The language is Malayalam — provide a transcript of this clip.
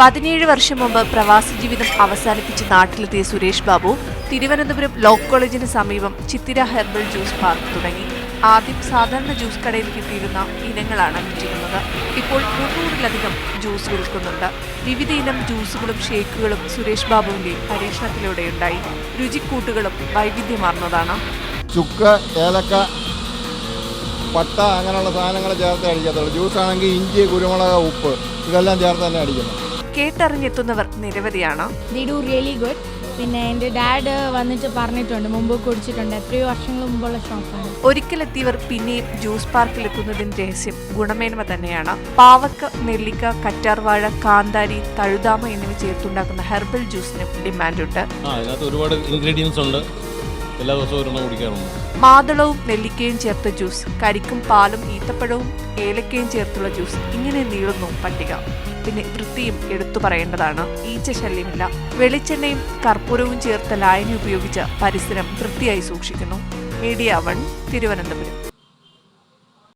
പതിനേഴ് വർഷം മുമ്പ് പ്രവാസി ജീവിതം അവസാനിപ്പിച്ച് നാട്ടിലെത്തിയ സുരേഷ് ബാബു തിരുവനന്തപുരം ലോ കോളേജിന് സമീപം ചിത്തിര ഹെർബൽ ജ്യൂസ് പാർക്ക് തുടങ്ങി. ആദ്യം സാധാരണ ജ്യൂസ് കടയിൽ കിട്ടിയിരുന്ന ഇനങ്ങളാണ് വിറ്റിരുന്നത്. ഇപ്പോൾ മുന്നൂറിലധികം ജ്യൂസ് വിൽക്കുന്നുണ്ട്. വിവിധ ഇനം ജ്യൂസുകളും ഷേക്കുകളും സുരേഷ് ബാബുവിന്റെ പരീക്ഷണത്തിലൂടെ ഉണ്ടായി. രുചിക്കൂട്ടുകളും വൈവിധ്യമാർന്നതാണ്. ചുക്ക് ഏലക്ക പട്ട അങ്ങനെയുള്ള സാധനങ്ങൾ ചേർത്ത് ജ്യൂസ് ആണെങ്കിൽ ഇഞ്ചി കുരുമുളക് ഉപ്പ് ഇതെല്ലാം ചേർത്ത് തന്നെ അടിക്കുന്നത് കേട്ടറിഞ്ഞെത്തുന്നവർ നിരവധിയാണ്. റിയലി ഗുഡ് പിന്നെ എന്റെ ഡാഡ് വന്നിട്ട് പറഞ്ഞിട്ടുണ്ട് മുമ്പ് കുടിച്ചിട്ടുണ്ട്. എത്രയോ വർഷങ്ങൾ മുമ്പുള്ള ഷോപ്പാണ് ഒരിക്കലെത്തിയവർ പിന്നെയും ജ്യൂസ് പാർക്കിൽ പാർക്കിലെത്തുന്നതിന് രഹസ്യം ഗുണമേന്മ തന്നെയാണ്. പാവക്ക നെല്ലിക്ക കറ്റാർവാഴ കാന്താരി തഴുതാമ എന്നിവ ചേർത്തുണ്ടാക്കുന്ന ഹെർബൽ ജ്യൂസിനും ഡിമാൻഡുണ്ട് ഒരുപാട് ഇൻഗ്രീഡിയൻസ് ഉണ്ട്. എല്ലാ ദിവസവും ഒരെണ്ണം കുടിക്കാറുണ്ട്. മാതളവും നെല്ലിക്കയും ചേർത്ത ജ്യൂസ് കരിക്കും പാലും ഈത്തപ്പഴവും ഏലക്കയും ചേർത്തുള്ള ജ്യൂസ് ഇങ്ങനെ നീളുന്നു പട്ടിക. പിന്നെ വൃത്തിയും എടുത്തു പറയേണ്ടതാണ്. ഈച്ച ശല്യമില്ല. വെളിച്ചെണ്ണയും കർപ്പൂരവും ചേർത്ത ലായനി ഉപയോഗിച്ച് പരിസരം വൃത്തിയായി സൂക്ഷിക്കുന്നു. Media one Thiruvananthapuram.